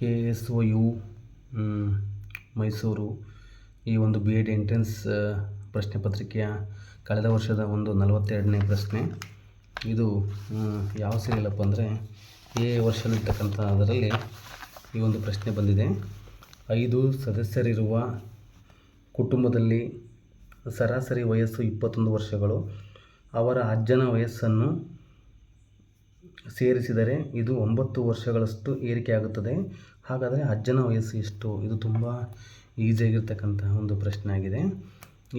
K S O U Mysuru ಈ ಒಂದು B Ed entrance ಪ್ರಶ್ನೆ ಪತ್ರಿಕೆಯ ಕಳೆದ ವರ್ಷದ ಒಂದು ನಲವತ್ತೆರಡನೇ ಪ್ರಶ್ನೆ. ಇದು ಯಾವ ಸೀರಿಯಲಪ್ಪ ಅಂದರೆ ಎ ವರ್ಷದಲ್ಲಿರ್ತಕ್ಕಂಥ ಅದರಲ್ಲಿ ಈ ಒಂದು ಪ್ರಶ್ನೆ ಬಂದಿದೆ. ಐದು ಸದಸ್ಯರಿರುವ ಕುಟುಂಬದಲ್ಲಿ ಸರಾಸರಿ ವಯಸ್ಸು ಇಪ್ಪತ್ತೊಂದು ವರ್ಷಗಳು. ಅವರ ಅಜ್ಜನ ವಯಸ್ಸನ್ನು ಸೇರಿಸಿದರೆ ಇದು ಒಂಬತ್ತು ವರ್ಷಗಳಷ್ಟು ಏರಿಕೆಯಾಗುತ್ತದೆ ಹಾಗಾದರೆ ಅಜ್ಜನ ವಯಸ್ಸು ಎಷ್ಟು? ಇದು ತುಂಬ ಈಸಿಯಾಗಿರ್ತಕ್ಕಂತಹ ಒಂದು ಪ್ರಶ್ನೆ ಆಗಿದೆ.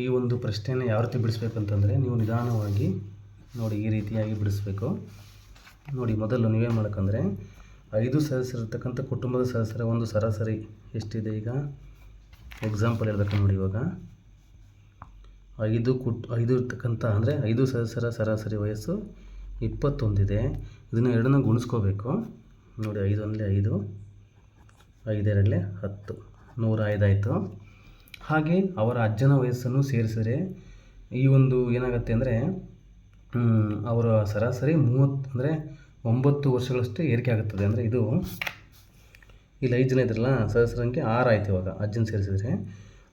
ಈ ಒಂದು ಪ್ರಶ್ನೆಯನ್ನು ಯಾವ ರೀತಿ ಬಿಡಿಸ್ಬೇಕು ಅಂತಂದರೆ ನೀವು ನಿಧಾನವಾಗಿ ನೋಡಿ ಈ ರೀತಿಯಾಗಿ ಬಿಡಿಸ್ಬೇಕು. ನೋಡಿ, ಮೊದಲು ನೀವೇ ಮಾಡಬೇಕಂದ್ರೆ ಐದು ಸದಸ್ಯರಿರ್ತಕ್ಕಂಥ ಕುಟುಂಬದ ಸದಸ್ಯರ ಒಂದು ಸರಾಸರಿ ಎಷ್ಟಿದೆ ಈಗ? ಎಕ್ಸಾಂಪಲ್ ಹೇಳ್ಬೇಕು ನೋಡಿ ಇವಾಗ. ಐದು ಕುಟ್, ಐದು ಇರ್ತಕ್ಕಂಥ ಅಂದರೆ ಐದು ಸದಸ್ಯರ ಸರಾಸರಿ ವಯಸ್ಸು ಇಪ್ಪತ್ತೊಂದಿದೆ. ಇದನ್ನು ಎರಡನ್ನ ಗುಣಿಸ್ಕೋಬೇಕು. ನೋಡಿ, ಐದು ಒಂದಲೇ ಐದು ಐದೆರಡಲೆ ಹತ್ತು. ನೂರ ಐದಾಯಿತು ಹಾಗೆ ಅವರ ಅಜ್ಜನ ವಯಸ್ಸನ್ನು ಸೇರಿಸಿದರೆ ಈ ಒಂದು ಏನಾಗುತ್ತೆ ಅಂದರೆ ಅವರ ಸರಾಸರಿ ಮೂವತ್ತು ಅಂದರೆ ಒಂಬತ್ತು ವರ್ಷಗಳಷ್ಟು ಏರಿಕೆ ಆಗುತ್ತದೆ. ಅಂದರೆ ಇದು ಇಲ್ಲಿ ಐದು ಜನ ಇದ್ರಲ್ಲ, ಸರಾಸರಿ ಸಂಖ್ಯೆ ಆರು ಆಯ್ತು ಇವಾಗ ಅಜ್ಜನ ಸೇರಿಸಿದರೆ.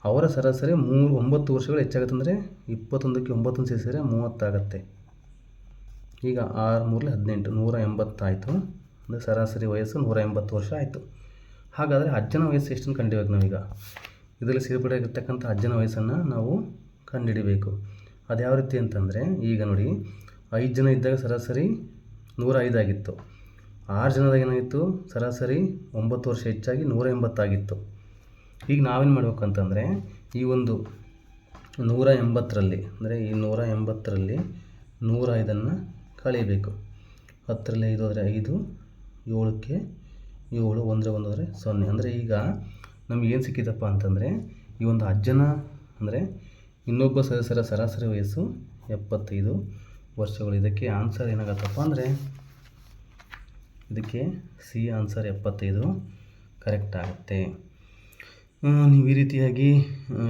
ಅವರ ಸರಾಸರಿ ಮೂರು, ಒಂಬತ್ತು ವರ್ಷಗಳು ಹೆಚ್ಚಾಗುತ್ತೆ ಅಂದರೆ ಇಪ್ಪತ್ತೊಂದಕ್ಕೆ ಒಂಬತ್ತೊಂದು ಸೇರಿಸಿದರೆ ಮೂವತ್ತಾಗತ್ತೆ ಈಗ ಆರು ಮೂರಲ್ಲಿ ಹದಿನೆಂಟು, ನೂರ ಎಂಬತ್ತಾಯಿತು. ಅಂದರೆ ಸರಾಸರಿ ವಯಸ್ಸು ನೂರ ಎಂಬತ್ತು ವರ್ಷ ಆಯಿತು. ಹಾಗಾದರೆ ಅಜ್ಜನ ವಯಸ್ಸು ಎಷ್ಟನ್ನು ಕಂಡಿಬೇಕು ನಾವೀಗ? ಇದರಲ್ಲಿ ಸೇರ್ಪಡೆಯಾಗಿರ್ತಕ್ಕಂಥ ಅಜ್ಜನ ವಯಸ್ಸನ್ನು ನಾವು ಕಂಡುಹಿಡಿಬೇಕು ಅದು ಯಾವ ರೀತಿ ಅಂತಂದರೆ, ಈಗ ನೋಡಿ, ಐದು ಜನ ಇದ್ದಾಗ ಸರಾಸರಿ ನೂರ ಐದಾಗಿತ್ತು ಆರು ಜನದಾಗ ಏನಾಗಿತ್ತು? ಸರಾಸರಿ ಒಂಬತ್ತು ವರ್ಷ ಹೆಚ್ಚಾಗಿ ನೂರ ಎಂಬತ್ತಾಗಿತ್ತು. ಈಗ ನಾವೇನು ಮಾಡಬೇಕು ಅಂತಂದರೆ ಈ ಒಂದು ನೂರ ಎಂಬತ್ತರಲ್ಲಿ, ಅಂದರೆ ಈ ನೂರ ಎಂಬತ್ತರಲ್ಲಿ ನೂರ ಐದನ್ನು ಕಳೀಬೇಕು ಹತ್ತರಲ್ಲಿ ಐದು ಆದರೆ ಐದು, ಏಳಕ್ಕೆ ಏಳು ಒಂದರ ಒಂದು ಆದರೆ ಸೊನ್ನೆ. ಅಂದರೆ ಈಗ ನಮ್ಗೆ ಏನು ಸಿಕ್ಕಿತಪ್ಪ ಅಂತಂದರೆ, ಈ ಒಂದು ಅಜ್ಜನ ಅಂದರೆ ಇನ್ನೊಬ್ಬ ಸದಸ್ಯರ ಸರಾಸರಿ ವಯಸ್ಸು ಎಪ್ಪತ್ತೈದು ವರ್ಷಗಳು. ಇದಕ್ಕೆ ಆನ್ಸರ್ ಏನಾಗತ್ತಪ್ಪ ಅಂದರೆ, ಇದಕ್ಕೆ ಸಿ ಆನ್ಸರ್ ಎಪ್ಪತ್ತೈದು ಕರೆಕ್ಟ್ ಆಗುತ್ತೆ. ನೀವು ಈ ರೀತಿಯಾಗಿ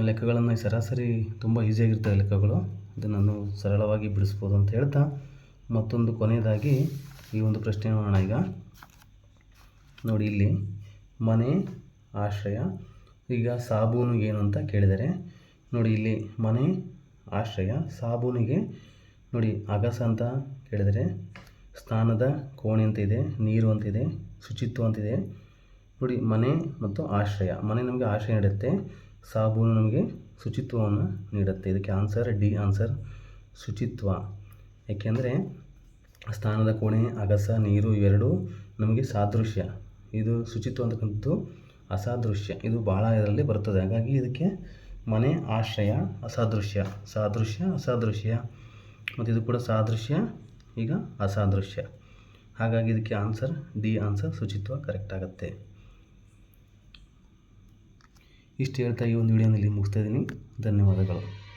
ಲೆಕ್ಕಗಳನ್ನು ಸರಾಸರಿ ತುಂಬ ಈಸಿಯಾಗಿರ್ತವೆ ಲೆಕ್ಕಗಳು. ಇದನ್ನು ನಾನು ಸರಳವಾಗಿ ಬಿಡಿಸ್ಬೋದು ಅಂತ ಹೇಳ್ತಾ ಮತ್ತೊಂದು ಕೊನೆಯದಾಗಿ ಈ ಒಂದು ಪ್ರಶ್ನೆ ಮಾಡೋಣ ಈಗ. ನೋಡಿ ಇಲ್ಲಿ, ಮನೆ, ಆಶ್ರಯ, ಈಗ ಸಾಬೂನು ಏನು ಅಂತ ಕೇಳಿದರೆ, ನೋಡಿ ಇಲ್ಲಿ ಮನೆ, ಆಶ್ರಯ, ಸಾಬೂನಿಗೆ, ನೋಡಿ ಅಗಸ ಅಂತ ಕೇಳಿದರೆ, ಸ್ನಾನದ ಕೋಣೆ ಅಂತ ಇದೆ, ನೀರು ಅಂತಿದೆ ಶುಚಿತ್ವ ಅಂತಿದೆ ನೋಡಿ ಮನೆ ಮತ್ತು ಆಶ್ರಯ, ಮನೆ ನಮಗೆ ಆಶ್ರಯ ನೀಡುತ್ತೆ, ಸಾಬೂನು ನಮಗೆ ಶುಚಿತ್ವವನ್ನು ನೀಡುತ್ತೆ. ಇದಕ್ಕೆ ಆನ್ಸರ್ ಡಿ ಆನ್ಸರ್ ಶುಚಿತ್ವ. ಏಕೆಂದರೆ ಸ್ಥಾನದ ಕೋಣೆ, ಅಗಸ, ನೀರು ಇವೆರಡೂ ನಮಗೆ ಸಾದೃಶ್ಯ. ಇದು ಶುಚಿತ್ವ ಅಂತಕ್ಕಂಥದ್ದು ಅಸಾದೃಶ್ಯ. ಇದು ಭಾಳ ಇದರಲ್ಲಿ ಬರ್ತದೆ ಹಾಗಾಗಿ ಇದಕ್ಕೆ ಮನೆ, ಆಶ್ರಯ, ಅಸಾದೃಶ್ಯ. ಸಾದೃಶ್ಯ, ಅಸಾದೃಶ್ಯ. ಮತ್ತು ಇದು ಕೂಡ ಸಾದೃಶ್ಯ, ಈಗ ಅಸಾದೃಶ್ಯ. ಹಾಗಾಗಿ ಇದಕ್ಕೆ ಆನ್ಸರ್, ಡಿ ಆನ್ಸರ್ ಶುಚಿತ್ವ ಕರೆಕ್ಟ್ ಆಗುತ್ತೆ. ಇಷ್ಟು ಹೇಳ್ತಾ ಈ ಒಂದು ವಿಡಿಯೋನಲ್ಲಿ ಮುಗಿಸ್ತಾ ಇದ್ದೀನಿ. ಧನ್ಯವಾದಗಳು.